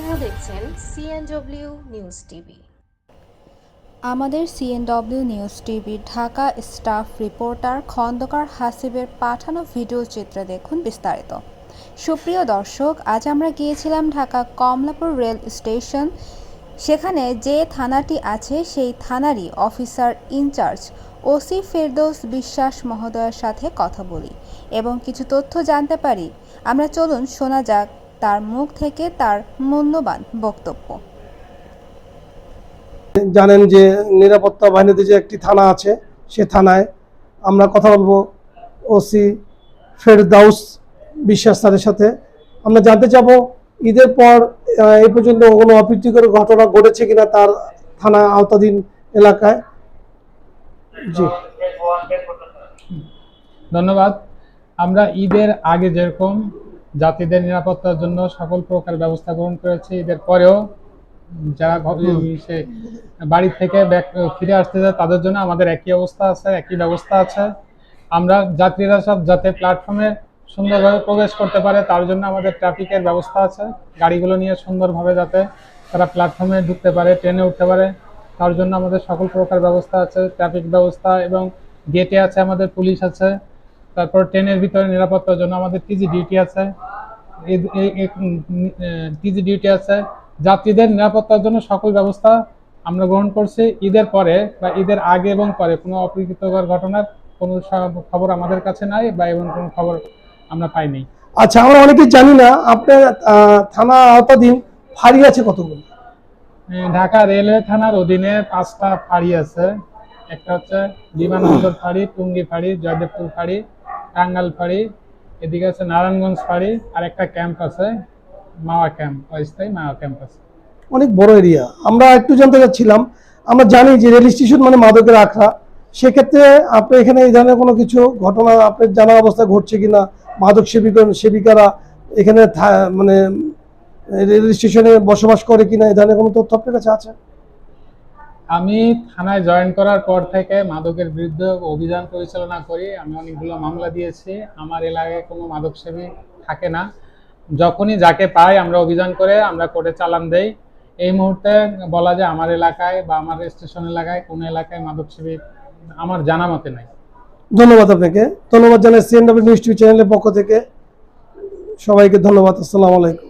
CNW news TV আমাদের CNW news TV Dhaka staff reporter Khandakar হাসিবের পাঠানো video চিত্রে দেখুন বিস্তারিত। সুপ্রিয় দর্শক, আজ আমরা গিয়েছিলাম ঢাকা কমলাপুর রেল স্টেশন। সেখানে যে থানাটি আছে, সেই থানারই officer in charge OC Ferdous Biswas মহোদয়ের সাথে কথা বলি এবং কিছু তথ্য জানতে পারি। আমরা চলুন, শোনা যাক তার মুখ থেকে তার মূল্যবান বক্তব্য। জানেন যে নিরাপত্তা বাহিনীতে যে একটি থানা আছে সে থানায় আমরা কথা বলব ওসি ফেরদাউস বিশ্বাস তাদের সাথে। আমরা জানতে চাবো ঈদের পর এ পর্যন্ত কোনো অপ্রীতিকর ঘটনা ঘটেছে কিনা তার থানা আওতাধীন এলাকায়? জি। ধন্যবাদ। আমরা ঈদের আগে যেরকম জাতিদের নিরাপত্তার জন্য সকল প্রকার ব্যবস্থা গ্রহণ করেছি। ঈদের পরেও যারা সে বাড়ি থেকে ফিরে আসতে যায় তাদের জন্য আমাদের একই অবস্থা আছে একই ব্যবস্থা আছে। আমরা যাত্রীরা সব যাতে প্ল্যাটফর্মে সুন্দরভাবে প্রবেশ করতে পারে তার জন্য আমাদের ট্রাফিকের ব্যবস্থা আছে। গাড়িগুলো নিয়ে সুন্দরভাবে যাতে তারা প্ল্যাটফর্মে ঢুকতে পারে ট্রেনে উঠতে পারে তার জন্য আমাদের সকল প্রকার ব্যবস্থা আছে ট্রাফিক ব্যবস্থা এবং গেটে আছে আমাদের পুলিশ আছে। তারপর ট্রেনের ভিতরে নিরাপত্তার জন্য আমাদের টিজি ডিউটি আছে। টিজি ডিউটি আছে। যাত্রীদের নিরাপত্তার জন্য সকল ব্যবস্থা আমরা গ্রহণ করছি। ঈদের পরে বা ঈদের আগে এবং পরে কোনো অপ্রীতিকর ঘটনার কোনো খবর আমাদের কাছে নাই বা এমন কোনো খবর আমরা পাইনি। আচ্ছা আমরা অনেকেই জানি না আপনার থানা আওতাধীন ফাঁড়ি আছে কতগুলো? ঢাকা রেলওয়ে থানার অধীনে পাঁচটা ফাঁড়ি আছে। একটা হচ্ছে বিমানবন্দর ফাঁড়ি টুঙ্গি ফাঁড়ি জয়দেবপুর ফাঁড়ি টাঙ্গাল ফাঁড়ি এদিকে আছে নারায়ণগঞ্জ ফাঁড়ি আর একটা ক্যাম্প আছে, মাওয়া ক্যাম্প অস্থায়ী মাওয়া ক্যাম্প আছে। অনেক বড় এরিয়া আমরা একটু জানতে চাচ্ছিলাম, আমরা জানি যে রেল স্টেশন মানে মাদকের আখড়া। সেক্ষেত্রে আপনি এখানে এই ধরনের কোনো কিছু ঘটনা আপনার জানা অবস্থা ঘটছে কিনা? মাদক সেবিক সেবিকারা এখানে মানে রেল স্টেশনে বসবাস করে কিনা? এই ধরনের কোনো তথ্য আপনার কাছে আছে? আমি থানায় জয়েন করার পর থেকে মাদকের বিরুদ্ধে অভিযান পরিচালনা করি। আমি অনেকগুলো মামলা দিয়েছি। আমার এলাকায় কোনো মাদক সেবী থাকে না। যখনই যাকে পাই আমরা অভিযান করে আমরা কোর্টে চালান দেই। এই মুহূর্তে বলা যায় আমার এলাকায় বা আমার স্টেশন এলাকায় কোনো এলাকায় মাদক সেবী আমার জানা মতে নাই। ধন্যবাদ আপনাকে। ধন্যবাদ জানাই সিএনডব্লিউ নিউজ টিভি চ্যানেলের পক্ষ থেকে। সবাইকে ধন্যবাদ। আসসালামু আলাইকুম।